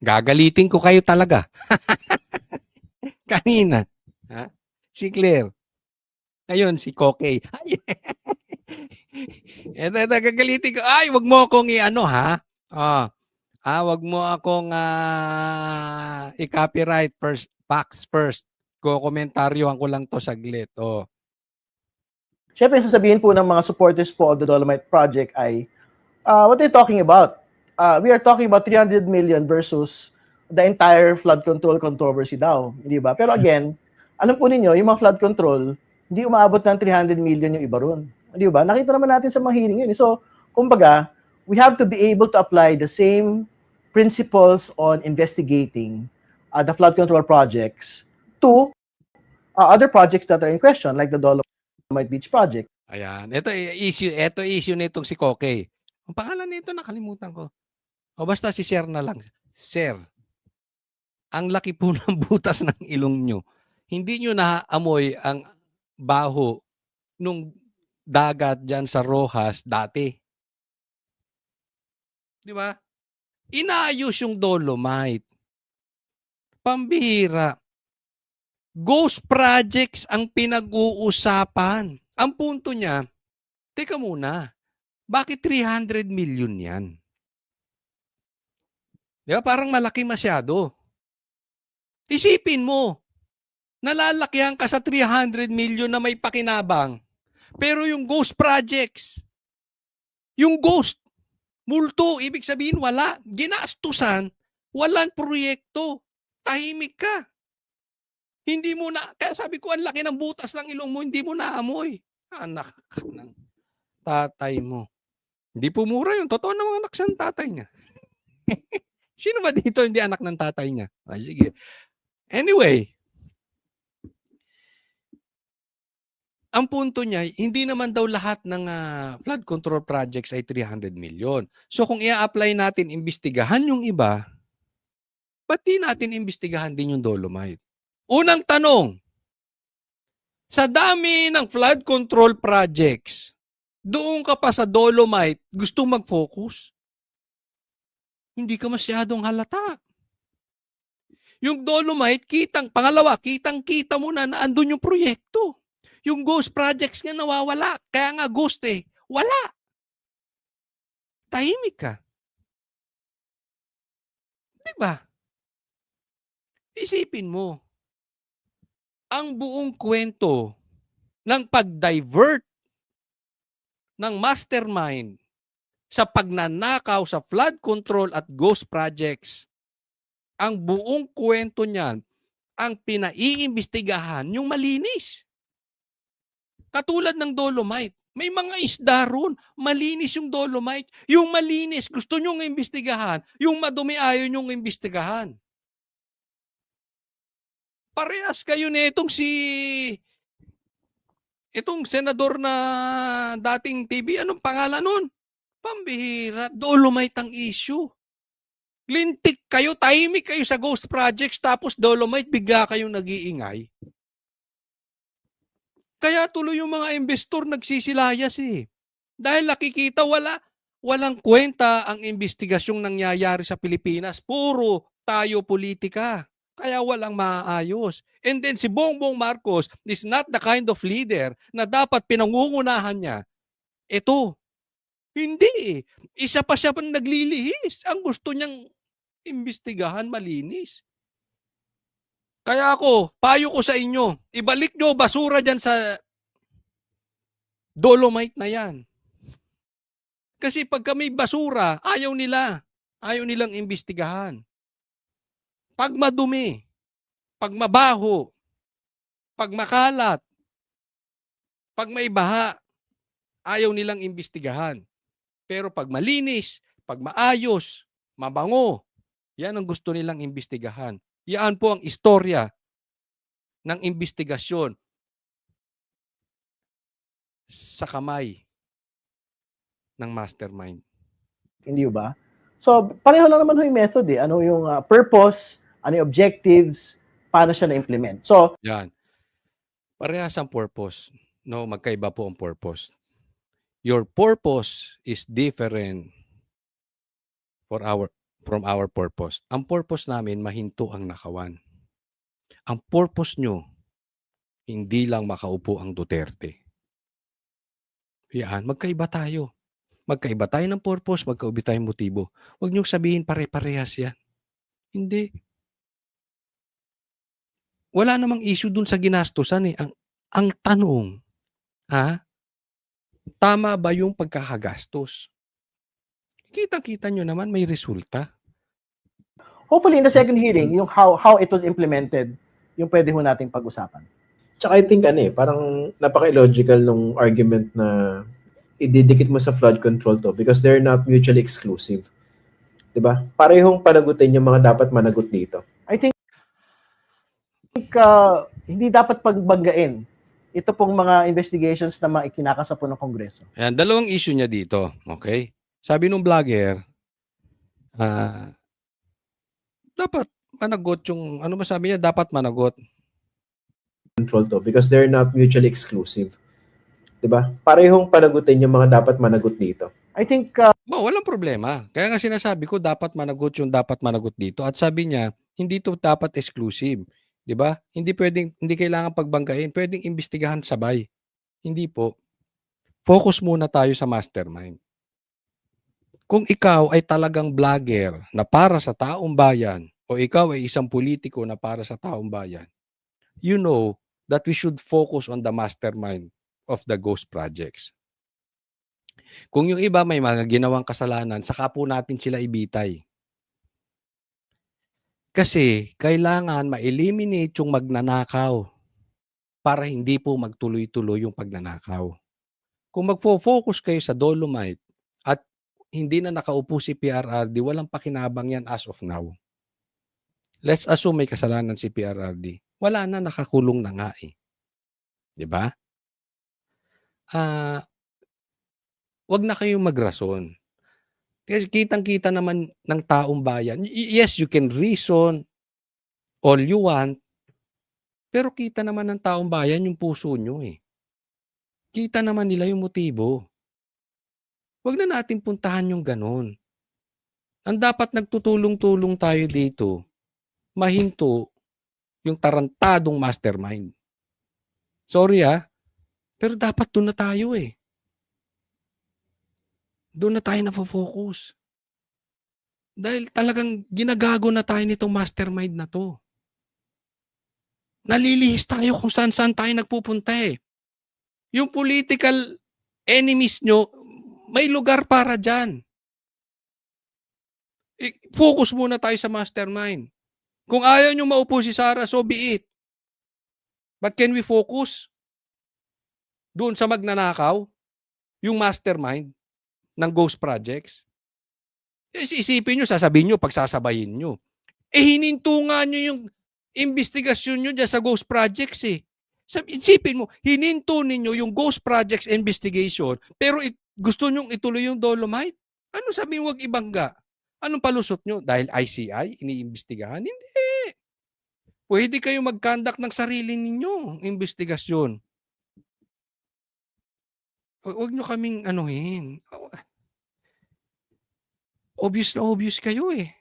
Gagalitin ko kayo talaga. Kanina. Ha? Si Claire. Ngayon, si Kokey. Ay, eto, eto, gagalitin ko. Ay, wag mo akong i-ano, ha? Ah, ah, wag mo akong ah, i-copyright first, facts first. Ko-komentaryohan ko lang to saglit. Oh. Siyempre, sasabihin po ng mga supporters po of the Dolomite Project ay, uh, what are you talking about? Uh, we are talking about 300 million versus the entire flood control controversy daw. Hindi ba? Pero again, alam po ninyo, yung mga flood control, hindi umaabot ng 300 million yung iba ron. Hindi ba? Nakita naman natin sa mga hearing yun. So, kumbaga, we have to be able to apply the same principles on investigating uh, the flood control projects to uh, other projects that are in question, like the Dolomite Beach project. Ayan. Ito eh, issue, ito issue nitong si Kokey. Ang pangalan nito nakalimutan ko. O basta si Sir na lang. Sir, ang laki po ng butas ng ilong nyo. Hindi nyo naamoy ang baho nung dagat dyan sa Rojas dati. Di ba? Inaayos yung Dolomite. Pambihira. Ghost projects ang pinag-uusapan. Ang punto niya, teka muna, bakit 300 million yan? Di ba? Parang malaki masyado. Isipin mo, nalalakihan ka sa 300 million na may pakinabang. Pero yung ghost projects, yung ghost, multo, ibig sabihin wala. Ginastusan, walang proyekto. Tahimik ka. Hindi mo na, kaya sabi ko, ang laki ng butas ng ilong mo, hindi mo naamoy. Anak ka ng tatay mo. Hindi po mura yun. Totoo namang anak siya ng tatay niya. Sino ba dito hindi anak ng tatay niya? Ah, sige. Anyway, ang punto niya, hindi naman daw lahat ng ah, flood control projects ay 300 million. So kung i-apply natin, imbestigahan yung iba, ba't di natin imbestigahan din yung Dolomite? Unang tanong, sa dami ng flood control projects, doon ka pa sa Dolomite, gusto mag-focus? Hindi ka masyadong halata. Yung Dolomite, kitang, pangalawa, kitang-kita mo na na andun yung proyekto. Yung ghost projects nga nawawala. Kaya nga ghost eh. Wala. Tahimik ka. Di ba? Isipin mo, ang buong kwento ng pag-divert ng mastermind sa pagnanakaw sa flood control at ghost projects, ang buong kwento niyan, ang pinaiimbestigahan yung malinis. Katulad ng Dolomite. May mga isda ron. Malinis yung Dolomite. Yung malinis, gusto nyong imbestigahan. Yung madumi, ayaw nyong imbestigahan. Parehas kayo nitong si itong senador na dating TV, anong pangalan nun? Pambihira, Dolomite ang issue. Lintik kayo, tahimik kayo sa ghost projects, tapos Dolomite, bigla kayong nag-iingay. Kaya tuloy yung mga investor nagsisilayas eh. Dahil nakikita wala, walang kwenta ang investigasyong nangyayari sa Pilipinas. Puro tayo politika. Kaya walang maayos. And then si Bongbong Marcos is not the kind of leader na dapat pinangungunahan niya. Ito, hindi eh. Isa pa siya pang naglilihis. Ang gusto niyang imbestigahan malinis. Kaya ako, payo ko sa inyo, ibalik nyo basura dyan sa dolomite na yan. Kasi pag may basura, ayaw nila. Ayaw nilang imbestigahan. Pag madumi, pag mabaho, pag makalat, pag may baha, ayaw nilang imbestigahan. Pero pag malinis, pag maayos, mabango, yan ang gusto nilang imbestigahan. Yan po ang istorya ng investigasyon sa kamay ng mastermind. Hindi ba? So, pareho lang naman ho yung method eh. Ano yung uh, purpose, ano yung objectives, paano siya na-implement. So, Yan. Parehas ang purpose. No, magkaiba po ang purpose. Your purpose is different for our from our purpose. Ang purpose namin, mahinto ang nakawan. Ang purpose nyo, hindi lang makaupo ang Duterte. Yan, magkaiba tayo. Magkaiba tayo ng purpose, magkaiba tayong motibo. Huwag niyong sabihin pare-parehas yan. Hindi. Wala namang issue dun sa ginastusan eh. Ang, ang tanong, ha? Tama ba yung pagkakagastos? Kitang-kita nyo naman may resulta. Hopefully in the second hearing, yung how how it was implemented, yung pwede ho nating pag-usapan. Tsaka I think ano eh, parang napaka-illogical nung argument na ididikit mo sa flood control to because they're not mutually exclusive. 'Di ba? Parehong panagutin yung mga dapat managot dito. I think uh, hindi dapat pagbanggain ito pong mga investigations na mga ikinakasa po ng Kongreso. Ayan, dalawang issue niya dito. Okay? Sabi nung vlogger, ah, dapat managot yung, ano ba sabi niya? Dapat managot. Control to because they're not mutually exclusive. 'Di ba? Parehong panagutin yung mga dapat managot dito. I think uh, Bo, walang problema. Kaya nga sinasabi ko, dapat managot yung dapat managot dito. At sabi niya, hindi to dapat exclusive. 'Di ba? Hindi pwedeng, hindi kailangan pagbanggain. Pwedeng imbestigahan sabay. Hindi po. Focus muna tayo sa mastermind. Kung ikaw ay talagang vlogger na para sa taong bayan o ikaw ay isang politiko na para sa taong bayan, you know that we should focus on the mastermind of the ghost projects. Kung yung iba may mga ginawang kasalanan, saka po natin sila ibitay. Kasi kailangan ma-eliminate yung magnanakaw para hindi po magtuloy-tuloy yung pagnanakaw. Kung magfo-focus kayo sa Dolomite at hindi na nakaupo si PRRD, walang pakinabang yan as of now. Let's assume may kasalanan si PRRD. Wala na, nakakulong na nga eh. 'Di ba? Ah, wag na kayong magrason. Kasi kitang-kita naman ng taong bayan. Yes, you can reason all you want, pero kita naman ng taong bayan yung puso nyo eh. Kita naman nila yung motibo. Huwag na natin puntahan yung ganun. Ang dapat nagtutulong-tulong tayo dito, mahinto yung tarantadong mastermind. Sorry ah, pero dapat doon na tayo eh. Doon na tayo na-focus. Dahil talagang ginagago na tayo nitong mastermind na to. Nalilihis tayo kung saan-saan tayo nagpupunta eh. Yung political enemies nyo, may lugar para dyan. Focus muna tayo sa mastermind. Kung ayaw nyo maupo si Sarah, so be it. But can we focus doon sa magnanakaw, yung mastermind ng ghost projects? Eh, Isipin nyo, sasabihin nyo, pagsasabayin nyo. Eh, hininto nga nyo yung investigasyon nyo dyan sa ghost projects eh. Sab- Isipin mo, hininto ninyo yung ghost projects investigation, pero it, gusto nyong ituloy yung Dolomite? Ano sabi mo, wag ibangga? Anong palusot nyo? Dahil ICI, iniimbestigahan? Hindi. Pwede kayo mag-conduct ng sarili ninyong investigasyon. Hu- Huwag nyo kaming anuhin. Obvious na obvious kayo eh.